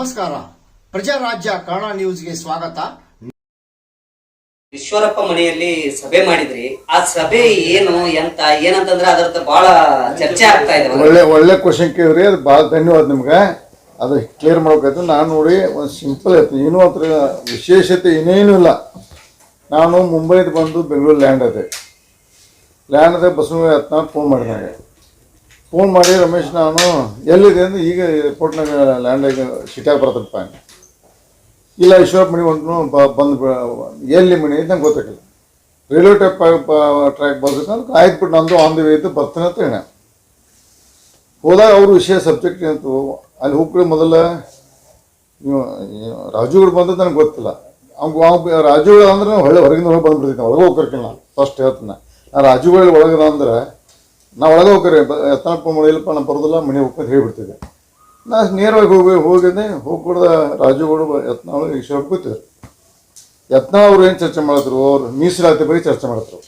ನಮಸ್ಕಾರ. ಪ್ರಜಾರಾಜ್ಯ ಕನ್ನಡ ನ್ಯೂಸ್ಗೆ ಸ್ವಾಗತ. ಈಶ್ವರಪ್ಪ ಮನೆಯಲ್ಲಿ ಸಭೆ ಮಾಡಿದ್ರಿ. ಆ ಸಭೆ ಏನು ಎಂತ ಏನಂತಂದ್ರೆ ಅದರ ಬಹಳ ಚರ್ಚೆ ಆಗ್ತಾ ಇದೆ. ಒಳ್ಳೆ ಒಳ್ಳೆ ಕ್ವಶನ್ ಕೇಳ್ರಿ ಅದು ಭಾಳ ಧನ್ಯವಾದ ನಿಮ್ಗೆ. ಅದು ಕ್ಲಿಯರ್ ಮಾಡ್ಬೇಕಾಯ್ತು. ನಾನು ನೋಡಿ ಒಂದು ಸಿಂಪಲ್ ಐತಿ ಏನೂ ಅದ್ರ ವಿಶೇಷತೆ ಏನೇನೂ ಇಲ್ಲ. ನಾನು ಮುಂಬೈದು ಬಂದು ಬೆಂಗಳೂರು ಲ್ಯಾಂಡ್ ಅದೇ. ಲ್ಯಾಂಡ್ ಅದೇ ಬಸವ ಫೋನ್ ಮಾಡಿದಾಗ ಫೋನ್ ಮಾಡಿ ರಮೇಶ್ ನಾನು, ಎಲ್ಲಿದೆ ಅಂದ್ರೆ ಈಗ ಏರ್ಪೋರ್ಟ್ನಾಗ ಆಗಿ ಸಿಟ್ಯಾಗ ಬರ್ತಪ್ಪ ಇಲ್ಲ, ಈಶ್ವರಪ್ಪ ಮಣಿ ಹೊಂಟು ಬಂದು ಎಲ್ಲಿ ಮಣಿ ಐತೆ ನಂಗೆ ಗೊತ್ತಾಗಿಲ್ಲ ರೈಲ್ವೆ ಟ್ರ್ಯಾಕ್ ಟ್ರ್ಯಾಕ್ ಬರ್ಬೇಕಂದ್ರೆ ಆಯ್ತು ಬಿಟ್ಟು ನಂದು ಆನ್ ದಿ ವೇ ಇದ್ದು ಬರ್ತಾನೆ ಅಂತ ಹೇಳ. ಹೋದಾಗ ಅವರು ವಿಷಯ ಸಬ್ಜೆಕ್ಟ್ ಏನಂತು ಅಲ್ಲಿ ಹೋಗ್ಬಿಡಿ ಮೊದಲ ರಾಜುಗಳು ಬಂದದ್ದು ನನಗೆ ಗೊತ್ತಿಲ್ಲ. ಅವ್ನು ಅವ್, ರಾಜುಗಳು ಅಂದ್ರೆ ಹೊಳ್ಳೆ ಹೊರಗಿಂದ ಹೊರಗೆ ಬಂದ್ಬಿಡ್ತೀನಿ ಒಳಗೆ ಹೋಗ್ಕರ್ಕಿಲ್ಲ ನಾನು ಫಸ್ಟ್ ಹೇಳ್ತೀನಿ. ನಾ ರಾಜುಗಳು ಒಳಗದ ಅಂದ್ರೆ ನಾ ಒಳಗೆ ಹೋಗ್ರಿ ಎತ್ತನಪ್ಪ ಮಳೆಯಲ್ಲಪ್ಪ ನಾನು ಬರೋದಿಲ್ಲ ಮನೆ ಹೋಗ್ಕೊಂಡು ಹೇಳಿಬಿಡ್ತಿದ್ದೆ. ನಾ ನೇರವಾಗಿ ಹೋಗಿ ಹೋಗಿದ್ದೆ ಹೋಗ್ಬಿಡ್ದ ರಾಜುಗಳು ಯತ್ನಾಳು ಈಶ್ವರ ಕೂತಿದ್ರು. ಯತ್ನ ಅವ್ರು ಏನು ಚರ್ಚೆ ಮಾಡಿದ್ರು ಅವ್ರು ಮೀಸಲಾತಿ ಬಗ್ಗೆ ಚರ್ಚೆ ಮಾಡಿದ್ರು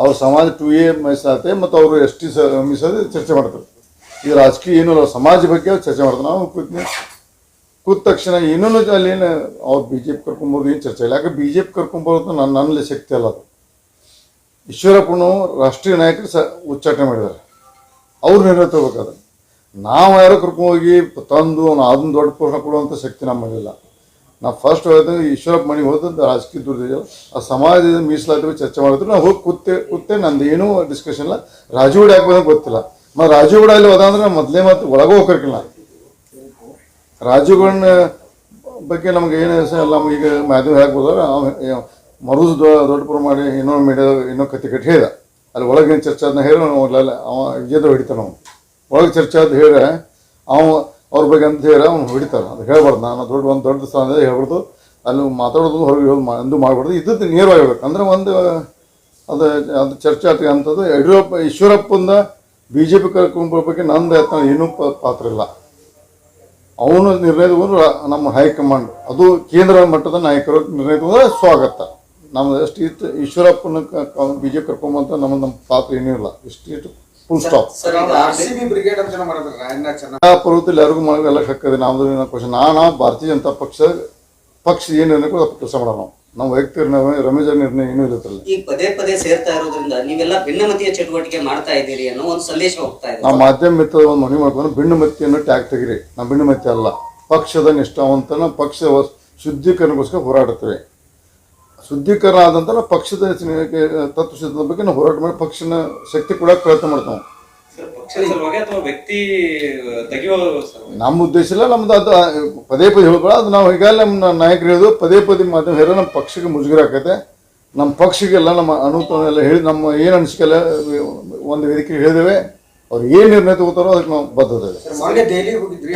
ಅವ್ರ ಸಮಾಜ ಟು ಎ ಮೀಸಲಾತಿ ಮತ್ತು ಅವರು ಎಸ್ ಟಿ ಮೀಸಲಾತಿ ಚರ್ಚೆ ಮಾಡ್ತಾರೆ ಈ ರಾಜಕೀಯ ಏನೂ ಇಲ್ಲ ಸಮಾಜ ಬಗ್ಗೆ ಅವ್ರು ಚರ್ಚೆ ಮಾಡ್ತಾರೆ ನಾವು ಕೂತ ತಕ್ಷಣ ಏನೂ ಅಲ್ಲಿ ಏನು, ಅವ್ರು ಬಿ ಜೆ ಪಿ ಕರ್ಕೊಂಬೋದು ಏನು ಚರ್ಚೆ ಇಲ್ಲ. ಯಾಕೆ ಬಿ ಜೆ ಪಿ ಕರ್ಕೊಂಬರೋದು ನನ್ನ ನನ್ನಲ್ಲಿ ಶಕ್ತಿ ಅಲ್ಲ ಅದು. ಈಶ್ವರಪ್ಪನು ರಾಷ್ಟ್ರೀಯ ನಾಯಕರು ಸ ಉಚ್ಚಾಟನೆ ಮಾಡಿದ್ದಾರೆ. ಅವ್ರು ನಿರ್ಣಯ ತಗೋಬೇಕಾದ್ರೆ. ನಾವು ಯಾರೋ ಕರ್ಕೊಂಡೋಗಿ ತಂದು ಅದನ್ನ ದೊಡ್ಡ ಪೂರ್ಣ ಕೊಡುವಂಥ ಶಕ್ತಿ ನಮ್ಮಲ್ಲಿಲ್ಲ. ನಾವು ಫಸ್ಟ್ ಹೋದ ಈಶ್ವರಪ್ಪ ಮನೆಗೆ ಹೋದಂಥ ರಾಜಕೀಯ ದುರ್ದೇವ್. ಆ ಸಮಾಜದ ಮೀಸಲಾತಿ ಚರ್ಚೆ ಮಾಡಿದ್ರು. ನಾವು ಹೋಗಿ ಕೂತೆ ಕೂತೆ ನಂದು ಏನೂ ಡಿಸ್ಕಷನ್ ಇಲ್ಲ. ರಾಜುಗೂಡ ಯಾಕೆ ಗೊತ್ತಿಲ್ಲ. ಮತ್ತು ರಾಜುಗೂಡ ಅಲ್ಲಿ ಹೋದ ಅಂದ್ರೆ ಮೊದಲೇ ಮತ್ತು ಒಳಗೆ ಹೋಗಿರ್ಕಿಲ್ಲ ರಾಜುಗೌಡನ ಬಗ್ಗೆ ನಮ್ಗೆ ಏನು ಎಲ್ಲ ಈಗ ಮಾಧ್ಯಮ ಹೇಳ್ಬೋದ್ರೆ ಮರುದು ದೊಡ್ಡ ಪ್ರಮಾಣ ಇನ್ನೊಂದು ಮೀಡಿಯಾ ಇನ್ನೊಂದು ಕತೆ ಕಟ್ಟಿ ಹೇಳ್ದ. ಅಲ್ಲಿ ಒಳಗಿನ ಚರ್ಚೆ ಅದನ್ನ ಹೇಳಿ ಅವ ವಿಜಯದ ಹೊಡಿತಾನ ಅವನು. ಒಳಗೆ ಚರ್ಚೆ ಅದು ಹೇಳ ಅವ ಅವ್ರ ಬಗ್ಗೆ ಅಂತ ಹೇಳಿ ಅವ್ನು ಹಿಡಿತಾನ. ಅದು ಹೇಳ್ಬಾರ್ದು. ನಾನು ದೊಡ್ಡ, ಒಂದು ದೊಡ್ಡ ಸ್ಥಾನದಲ್ಲಿ ಹೇಳ್ಬಾರ್ದು. ಅಲ್ಲಿ ಮಾತಾಡೋದು ಹೊರಗೆ ಹೇಳೋದು ಅಂದು ಮಾಡ್ಬಾರ್ದು. ಇದ್ದದ್ದು ನೇರವಾಗಿ ಹೇಳ್ಬೇಕು ಅಂದ್ರೆ ಒಂದು, ಅದು ಅದು ಚರ್ಚೆ ಆತ ಅಂಥದ್ದು ಯಡಿಯೂರಪ್ಪ, ಈಶ್ವರಪ್ಪಂದ ಬಿ ಜೆ ಪಿ ಕರ್ಕೊಂಡು ಬಗ್ಗೆ ನಂದು ಯತ್ನ. ಏನೂ ಪಾತ್ರ ಇಲ್ಲ. ಅವನು ನಿರ್ಣಯದ ನಮ್ಮ ಹೈಕಮಾಂಡ್, ಅದು ಕೇಂದ್ರ ಮಟ್ಟದ ನಾಯಕರು ನಿರ್ಣಯ ತಗೊಂಡ್ರೆ ಸ್ವಾಗತ. ನಮ್ದು ಎಷ್ಟು ಇತ್ತು? ಈಶ್ವರಪ್ಪನ ಬಿ ಜೆ ಪಿ ಕರ್ಕೊಂಬಂತ ನಮ್ಮ ನಮ್ಮ ಪಾತ್ರ ಏನೂ ಇಲ್ಲ. ಇಷ್ಟು ಇಟ್ಟು ಫುಲ್ ಸ್ಟಾಪ್ ಪರ್ವತದಲ್ಲಿ ಯಾರಿಗೂ ಮನೆಗೆ ಎಲ್ಲ ಹಕ್ಕದೆ ನಮ್ದು ಏನೋ ಕ್ವಶನ್ ನಾನು ಭಾರತೀಯ ಜನತಾ ಪಕ್ಷ ಪಕ್ಷ ಏನು ನಿರ್ಣಯ ಕೆಲಸ ಮಾಡೋಣ ನಾವು. ನಮ್ಮ ವೈಯಕ್ತಿಕ ನಿರ್ಣಯ ರಮೇಶ್ ಅವ್ರ ನಿರ್ಣಯ ಏನೂ ಇರುತ್ತಲ್ಲ ಈ ಪದೇ ಪದೇ ಸೇರ್ತಾ ಇರೋದ್ರಿಂದ ನೀವೆಲ್ಲ ಭಿನ್ನಮತೀಯ ಚಟುವಟಿಕೆ ಮಾಡ್ತಾ ಇದ್ದೀರಿ ಅನ್ನೋ ಒಂದು ಸಂದೇಶ ಹೋಗ್ತಾ ಇದೆ. ನಾವು ಮಾಧ್ಯಮ ಮಿತ್ರ ಒಂದು ಮನೆ ಮಾಡ್ಕೊಂಡು ಭಿನ್ನಮತಿಯನ್ನು ಟ್ಯಾಗ್ ತೆಗಿರಿ. ನಾವು ಭಿನ್ನಮತಿ ಅಲ್ಲ. ಪಕ್ಷದ ನಿಷ್ಠಾವಂತನ ಪಕ್ಷ ಶುದ್ಧೀಕರಣಕ್ಕೋಸ್ಕರ ಹೋರಾಡ್ತೇವೆ ಶುದ್ಧೀಕರಣ ಆದಂತಲ್ಲ ಪಕ್ಷದ ಪಕ್ಷದ ತತ್ವಸಿದ್ಧದ ಬಗ್ಗೆ ನಾವು ಹೋರಾಟ ಮಾಡಿ ಪಕ್ಷನ ಶಕ್ತಿ ಕೂಡ ಪ್ರಯತ್ನ ಮಾಡ್ತಾವೆ. ಸರ್ ಪಕ್ಷದ ಸಲುವಾಗಿ ಅಥವಾ ವ್ಯಕ್ತಿ ತೆಗೆಯೋ ಸರ್ ನಮ್ಮ ಉದ್ದೇಶ ಇಲ್ಲ ನಮ್ದು ಅದು ಪದೇ ಪದೇ ಹೇಳ್ಬೇಡ ಅದು ನಾವು ಈಗಾಗಲೇ ನಮ್ಮ ನಾಯಕರು ಹೇಳೋದು ಪದೇ ಪದೇ ಮಾಧ್ಯಮ ಹೇಳೋ ನಮ್ಮ ಪಕ್ಷಕ್ಕೆ ಮುಜುಗರ ಆಕೈತೆ ನಮ್ಮ ಪಕ್ಷಕ್ಕೆಲ್ಲ ನಮ್ಮ ಅನುಭವ ಎಲ್ಲ ಹೇಳಿ ನಮ್ಮ ಏನು ಅನಿಸಿಕೆಲ್ಲ ಒಂದು ವೇದಿಕೆ ಹೇಳಿದೇವೆ ಅವ್ರು ಏನು ನಿರ್ಣಯ ತಗೋತಾರೋ ಅದಕ್ಕೆ ನಾವು ಬದ್ಧತೆ ಹೋಗಿದ್ರಿ.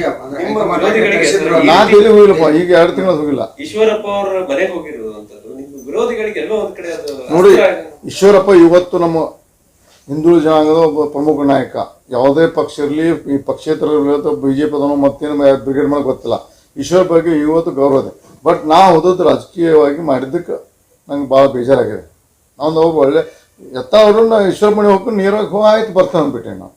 ನಾ ಡೈಲಿ ಹೋಗಿಲ್ಲಪ್ಪ ಈಗ ಎರಡು ತಿಂಗಳು ಹೋಗಿಲ್ಲ. ಈಶ್ವರಪ್ಪ ಅವ್ರ ಮನೆಗೆ ನಿಮ್ಮ ವಿರೋಧಿಗಳಿಗೆ ಎಲ್ಲೋ ಒಂದ್ ಕಡೆ ಅದು ನೋಡಿ ಈಶ್ವರಪ್ಪ ಇವತ್ತು ನಮ್ಮ ಹಿಂದುಳಿದ ಜನಾಂಗದ ಒಬ್ಬ ಪ್ರಮುಖ ನಾಯಕ. ಯಾವುದೇ ಪಕ್ಷ ಇರಲಿ ಈ ಪಕ್ಷೇತರ ಬಿ ಜೆ ಪಿ ಮತ್ತೇನು ಬ್ರಿಗೇಡ್ ಮಾಡೋಕೆ ಗೊತ್ತಿಲ್ಲ. ಈಶ್ವರ ಬಗ್ಗೆ ಇವತ್ತು ಗೌರವ ಇದೆ. ಬಟ್ ನಾ ಹೋದದ್ದು ರಾಜಕೀಯವಾಗಿ ಮಾಡಿದ್ದಕ್ಕೆ ನಂಗೆ ಭಾಳ ಬೇಜಾರಾಗಿದೆ. ನಾನು ಒಬ್ಬ ಒಳ್ಳೆ ಎತ್ತ ಅವರು ನಾ ಈಶ್ವರ ಮನೆ ಹೋಗ್ಕೊಂಡು ನೀರಾಗಿ ಹೋಗಿ ಆಯ್ತು ಬರ್ತಾನೆ ಅಂದ್ಬಿಟ್ಟೆ ನಾವು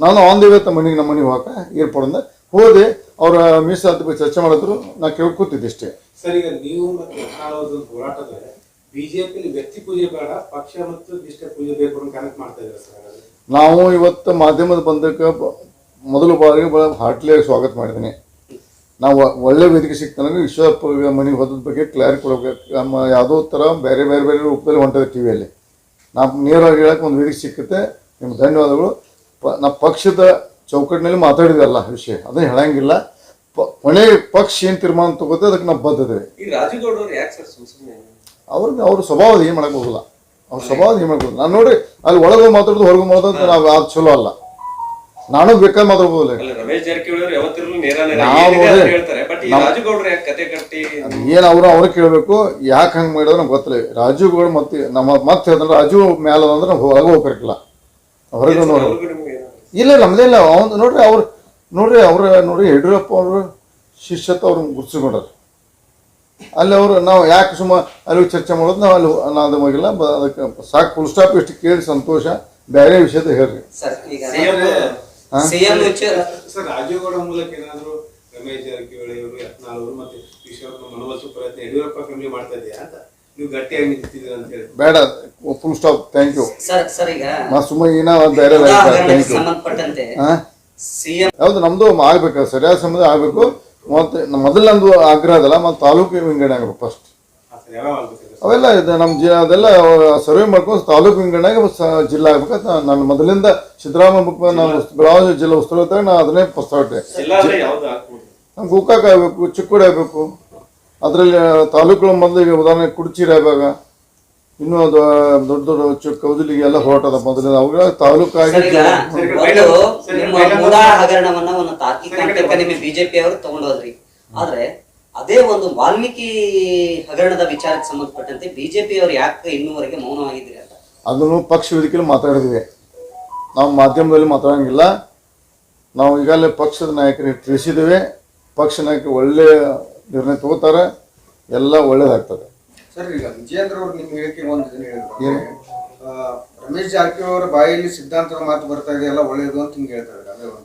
ನಾನು ಆನ್ ದಿ ಮನೆಗೆ ನಮ್ಮ ಮನೆಗೆ ಹೋಗಕ್ಕೆ ಏರ್ಪೋರ್ಟಿಂದ ಹೋದೆ ಅವರ ಮೀಸಲಾತಿ ಬಗ್ಗೆ ಚರ್ಚೆ ಮಾಡಿದ್ರು ನಾ ಕೇಳ್ಕೊತಿದ್ದೆ ಇಷ್ಟೇ ಸರ್ ಈಗ ನೀವು ಮತ್ತೆ ಹೋರಾಟದಲ್ಲಿ ಬಿಜೆಪಿ ವ್ಯಕ್ತಿ ಪೂಜೆ ಬೇಡ ಪಕ್ಷ ಮತ್ತು ನಿಷ್ಠೆ ಪೂಜೆ ಬೇಕು ಅಂತ ಕನೆಕ್ಟ್ ಮಾಡ್ತಾ ಇದ್ದೀರಾ ಸರ್ ನಾವು ಇವತ್ತು ಮಾಧ್ಯಮದ ಬಂದಕ್ಕೆ ಮೊದಲ ಬಾರಿಗೆ ಬಹಳ ಹಾರ್ಟ್ಲಿಯಾಗಿ ಸ್ವಾಗತ ಮಾಡಿದ್ದೀನಿ. ನಾವು ಒಳ್ಳೆ ವೇದಿಕೆ ಸಿಕ್ತಂದ್ರೆ ವಿಶ್ವ ಮನೆ ಹೋದ ಬಗ್ಗೆ ಕ್ಲಾರಿಟಿ ಕೊಡಬೇಕು. ನಮ್ಮ ಯಾವುದೋ ಥರ ಬೇರೆ ಬೇರೆ ಬೇರೆ ರೂಪದಲ್ಲಿ ಹೊಂಟದೆ ಟಿ ವಿಯಲ್ಲಿ ನಾವು ನೇರವಾಗಿ ಹೇಳಕ್ಕೆ ಒಂದು ವೇದಿಕೆ ಸಿಕ್ಕುತ್ತೆ. ನಿಮ್ಗೆ ಧನ್ಯವಾದಗಳು. ಪ ನಮ್ಮ ಪಕ್ಷದ ಚೌಕಟ್ಟಿನಲ್ಲಿ ಮಾತಾಡಿದಲ್ಲ ವಿಷಯ. ಅದನ್ನ ಹೇಳಂಗಿಲ್ಲ. ಕೊನೆ ಪಕ್ಷ ಏನು ತೀರ್ಮಾನ ತಗೋತೆ ಅದಕ್ಕೆ ನಾವು ಬದ್ಧತೆ ಅವ್ರಿಗೆ ಅವ್ರ ಸ್ವಭಾವ ಏನು ಮಾಡಕ್ ಹೋಗಲ್ಲ ಅವ್ರ ಸ್ವಭಾವ ಏನು ಮಾಡಕ್ ಹೋಗಲ್ಲ ನಾನು ನೋಡಿ ಅಲ್ಲಿ ಒಳಗೆ ಮಾತಾಡೋದು ಹೊರಗೆ ಮಾತಾಡೋದು ನಾವು ಅದು ಚಲೋ ಅಲ್ಲ. ನಾನು ಬೇಕಾದ್ರೆ ಮಾತಾಡ್ಬೋದಿಲ್ಲ. ಅವ್ರ ಏನು ಅವರು ಅವ್ರಿಗೆ ಕೇಳಬೇಕು ಯಾಕೆ ಹಂಗೆ ಮಾಡಿದ್ರೆ ನಮ್ಗೆ ಗೊತ್ತಿಲ್ಲ. ಗೌಡ ಮತ್ತೆ ನಮ್ಮ ಮತ್ತೆ ಹೇಳ್ತಾರೆ ರಾಜೀವ್ ಮೇಲೆ ಅಂದ್ರೆ ನಾವು ಹೊರಗೆ ಹೋಗ್ಬೇಕಿಲ್ಲ. ಹೊರಗೆ ನೋಡಿ? ಇಲ್ಲ ನಮ್ದೇ ಇಲ್ಲ ಅವ್ನು ನೋಡ್ರಿ ಅವ್ರು ನೋಡ್ರಿ ಅವ್ರ ನೋಡ್ರಿ ಯಡಿಯೂರಪ್ಪ ಅವರು ಶಿಷ್ಯತ್ವ ಅವ್ರನ್ನ ಗುರ್ಸಿಕೊಂಡ್ರ ಅಲ್ಲಿ ಅವರು ನಾವು ಯಾಕೆ ಸುಮ್ಮ ಅಲ್ಲಿ ಚರ್ಚೆ ಮಾಡೋದು ನಾವು ಅಲ್ಲಿ ಹೋಗಿಲ್ಲ ಬ- ಅದಕ್ಕೆ ಸಾಕು ಫುಲ್ ಸ್ಟಾಪ್ ಎಷ್ಟು ಕೇಳಿ ಸಂತೋಷ. ಬೇರೆ ವಿಷಯದ ಹೇಳ್ರಿ. ಸರ್ ಈಗ CM ಸಿಎಂ ಸರ್ ರಾಜೀವ್ಗೌಡ ಮೂಲಕ ಏನಾದ್ರು ರಮೇಶ್ ಜಾರಕಿಹೊಳಿ ಅವರು ಯತ್ನಾಳ್ ಅವರು ಮತ್ತೆ ಈಶ್ವರಪ್ಪ ಮನವೊಲಿಸುವ ಪ್ರಯತ್ನ ಯಡಿಯೂರಪ್ಪ ಕಮ್ಮಿ ಮಾಡ್ತಾ ಇದೆಯಾ ಅಂತ? ನೀವು ಗಟ್ಟಿಯಾಗಿ ನಿಂತಿದ್ದೀರ ಅಂತ ಹೇಳಿ ಬೇಡ full stop thank you sir sir ಈಗ ನಾ ಸುಮ್ಮನೆ ಏನೋ ಬೇರೆ ಮುದಾ ಥ್ಯಾಂಕ್ ಯು ಸಂಬಂಧಪಟ್ಟಂತೆ ಹಾಂ ಸಿಎಂ ಹೌದು ನಮ್ದು ಆಗ್ಬೇಕು ಸರಿಯಾದ ಸಮಯದ ಆಗಬೇಕು. ಮತ್ತೆ ಮೊದಲು ನಮ್ದು ಆಗ್ರಹ ಅದಲ್ಲ ಮತ್ತೆ ತಾಲೂಕು ವಿಂಗಡಣೆ ಆಗಬೇಕು ಫಸ್ಟ್ ಅವೆಲ್ಲ ಇದು ನಮ್ಮ ಜಿ ಅದೆಲ್ಲ ಸರ್ವೆ ಮಾಡ್ಕೊಂಡು ತಾಲೂಕು ವಿಂಗಡಣೆಗೆ ಸ- ಜಿಲ್ಲಾ ಆಗ್ಬೇಕಂತ ನಾನು ಮೊದಲಿಂದ ಸಿದ್ದರಾಮಯ್ಯ ಬುಕ್ ನಾವು ಬೆಳಗಾವಿ ಜಿಲ್ಲಾ ಉಸ್ತುವಾರಿ ಇದ್ದಾಗ ನಾನು ಅದನ್ನೇ ಪಸ್ತಾಟೆ ನಮ್ಗೆ ಗೋಕಾಕ್ ಆಗಬೇಕು ಚಿಕ್ಕೋಡಿ ಆಗಬೇಕು. ಅದರಲ್ಲಿ ತಾಲೂಕುಗಳ ಮೊದಲಿಗೆ ಈಗ ಉದಾಹರಣೆ ಕುಡ್ಚಿರಿ ಇನ್ನೂ ಅದು ದೊಡ್ಡ ದೊಡ್ಡ ಚು ಕೌದಲಿಗೆ ಎಲ್ಲ ಹೊರಟದ ಮೊದಲಿನ ಅವುಗಳ ತಾಲೂಕಾಗಿ ನಿಮ್ಮ ಹಗರಣವನ್ನ ಒಂದು ತಾರ್ಕಿಕ ನಿಮ್ಮ ಬಿಜೆಪಿ ಅವರು ತಗೊಂಡೋದ್ರಿ. ಆದ್ರೆ ಅದೇ ಒಂದು ವಾಲ್ಮೀಕಿ ಹಗರಣದ ವಿಚಾರಕ್ಕೆ ಸಂಬಂಧಪಟ್ಟಂತೆ ಬಿಜೆಪಿ ಅವರು ಯಾಕೆ ಇನ್ನೂವರೆಗೆ ಮೌನವಾಗಿದ್ದೀರಿ ಅಂತ? ಅದನ್ನು ಪಕ್ಷ ವೇದಿಕೆಯಲ್ಲಿ ಮಾತಾಡಿದ್ವಿ. ನಾವು ಮಾಧ್ಯಮದಲ್ಲಿ ಮಾತಾಡಂಗಿಲ್ಲ. ನಾವು ಈಗಾಗಲೇ ಪಕ್ಷದ ನಾಯಕರಿಗೆ ತಿಳಿಸಿದ್ದೇವೆ ಪಕ್ಷ ನಾಯಕರು ಒಳ್ಳೆಯ ನಿರ್ಣಯ ತಗೋತಾರೆ. ಎಲ್ಲ ಒಳ್ಳೇದಾಗ್ತದೆ. ಸರ್ ಈಗ ವಿಜೇಂದ್ರ ಅವರು ನಿಮ್ಮ ಹೇಳಿಕೆ ಒಂದು ಇದನ್ನ ಹೇಳಿದ್ರು? ಆ, ರಮೇಶ್ ಜಾರಕಿಹೊಳಿ ಅವರ ಬಾಯಲ್ಲಿ ಸಿದ್ಧಾಂತದ ಮಾತು ಬರ್ತಾ ಇದೆ ಎಲ್ಲ ಒಳ್ಳೇದು ಅಂತ ಹಿಂಗೆ ಹೇಳ್ತಾರೆ ಅದೇ ಒಂದು.